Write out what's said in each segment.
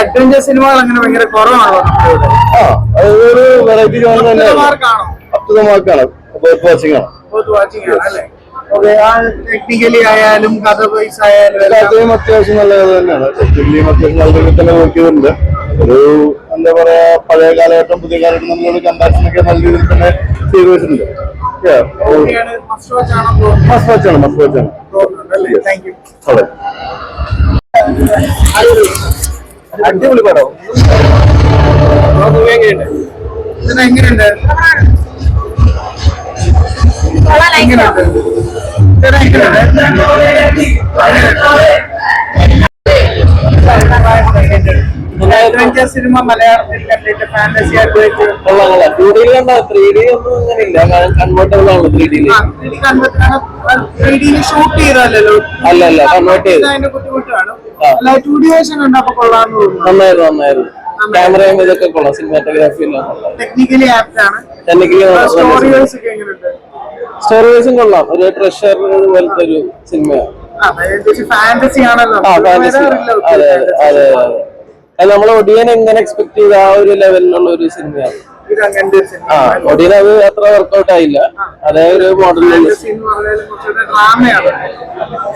Adventure സിനിമകൾ അങ്ങനെ ഭയങ്കര അതൊരു വെറൈറ്റി ജോൺ തന്നെയാണ്. മാർക്കാണോ? വാച്ചിങ് ആണ്. ടെക്നിക്കലി ആയാലും കഥ വൈസ് ആയാലും അത്യാവശ്യം നല്ല കഥ തന്നെയാണ്. ടെക്നിക്കലിയും അത്യാവശ്യം നല്ല രീതിയിൽ തന്നെ നോക്കിയതുണ്ട് ഒരു എന്താ പറയാ പഴയ കാലഘട്ടം പുതിയ കാലഘട്ടം തമ്മിലുള്ള കമ്പാരിസൺ ഒക്കെ നല്ല രീതിയിൽ തന്നെ ചെയ്തു വെച്ചിട്ടുണ്ട്. മസ്റ്റ് വാച്ച് ആണോ മസ്റ്റ് യു അതെ. അടിപൊളി പടം. എങ്ങനെയുണ്ട് എങ്ങനെയുണ്ട് എങ്ങനെയുണ്ട് അഡ്വഞ്ചർ സിനിമ മലയാളത്തിൽ കണ്ടിട്ട് ഫാന്റസി ആയിട്ട് ടു ഡിയിൽ കണ്ട ത്രീ ഡി ഒന്നും അങ്ങനെ ഇല്ല കൺവേർട്ടബിൾ ആണ് ത്രീ ഡിയിൽ ത്രീ ഡിയിൽ ഷൂട്ട് ചെയ്തല്ലോ അല്ല, അല്ല, convert ചെയ്തു. അതിന്റെ ബുദ്ധിമുട്ടാണ്. അല്ല ടു ഡി വേഷൻ കണ്ടപ്പോ കൊള്ളാന്ന് തോന്നുന്നു. നന്നായിരുന്നു നന്നായിരുന്നു. ക്യാമറയും ഇതൊക്കെ കൊള്ളാം. സിനിമാറ്റോഗ്രാഫി എല്ലാം ടെക്നിക്കലി ആപ്റ്റ് ആണ്. ടെക്നിക്കലി സ്റ്റോറി വൈസ് ഒക്കെ എങ്ങനെയുണ്ട്? സ്റ്റോറി വൈസും കൊള്ളാം. ഒരു ട്രഷർ പോലത്തെ ഒരു സിനിമയാണ് ഫാന്റസി ആണല്ലോ. ഫാന്റസി അതെ അതെ. അതെ. അത് നമ്മൾ ഒടിയൻ എങ്ങനെ എക്സ്പെക്ട് ചെയ്ത ആ ഒരു ലെവലിലുള്ള ഒരു സിനിമയാണ് ഇത് അങ്ങനത്തെ ഒരു സിനിമ ആ ഒടിയൻ അത് അത്ര വർക്കൗട്ട് ആയില്ല. അതേ ഒരു മോഡലിൽ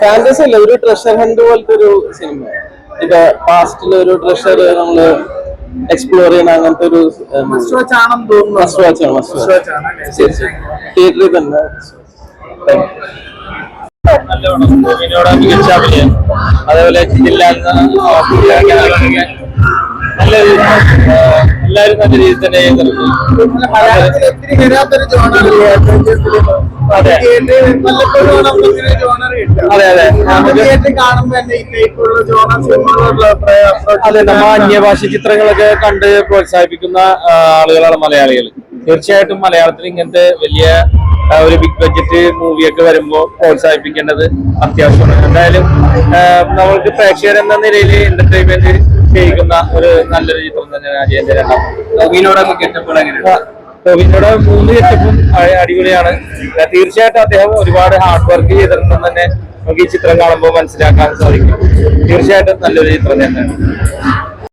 ഫാന്റസി അല്ല ഒരു ട്രഷർ ഹണ്ട് പോലത്തെ ഒരു സിനിമ ഇപ്പൊ പാസ്റ്റിൽ ഒരു ട്രഷർ നമ്മൾ എക്സ്പ്ലോർ ചെയ്യണ അങ്ങനത്തെ ഒരു മസ്റ്റ് വാച്ച് ആണ് മസ്റ്റ് വാച്ച് തിയേറ്ററിൽ തന്നെ. നല്ലവണ്ണം. മികച്ച അഭിനയം അതേപോലെ ജില്ലാന്ന് എല്ലാവരും നല്ല രീതിയിൽ തന്നെ അതെ. നമ്മ അന്യഭാഷ ചിത്രങ്ങളൊക്കെ കണ്ട് പ്രോത്സാഹിപ്പിക്കുന്ന ആളുകളാണ് മലയാളികൾ തീർച്ചയായിട്ടും മലയാളത്തിൽ ഇങ്ങനത്തെ വലിയ ഒരു ബിഗ് ബഡ്ജറ്റ് മൂവിയൊക്കെ വരുമ്പോൾ പ്രോത്സാഹിപ്പിക്കേണ്ടത് അത്യാവശ്യമാണ് എന്തായാലും നമ്മൾക്ക് പ്രേക്ഷകർ എന്ന നിലയിൽ എന്റർടൈൻമെന്റ് ചെയ്യിക്കുന്ന ഒരു നല്ലൊരു ചിത്രം തന്നെയാണ് അജയന്റെ രണ്ടാം ടോവിനോടൊക്കെ മൂന്ന് കെട്ടപ്പും അടിപൊളിയാണ്. തീർച്ചയായിട്ടും അദ്ദേഹം ഒരുപാട് ഹാർഡ് വർക്ക് ചെയ്തിട്ടുണ്ടെന്ന് തന്നെ നമുക്ക് ഈ ചിത്രം കാണുമ്പോൾ മനസ്സിലാക്കാൻ സാധിക്കും. തീർച്ചയായിട്ടും നല്ലൊരു ചിത്രം തന്നെയാണ്.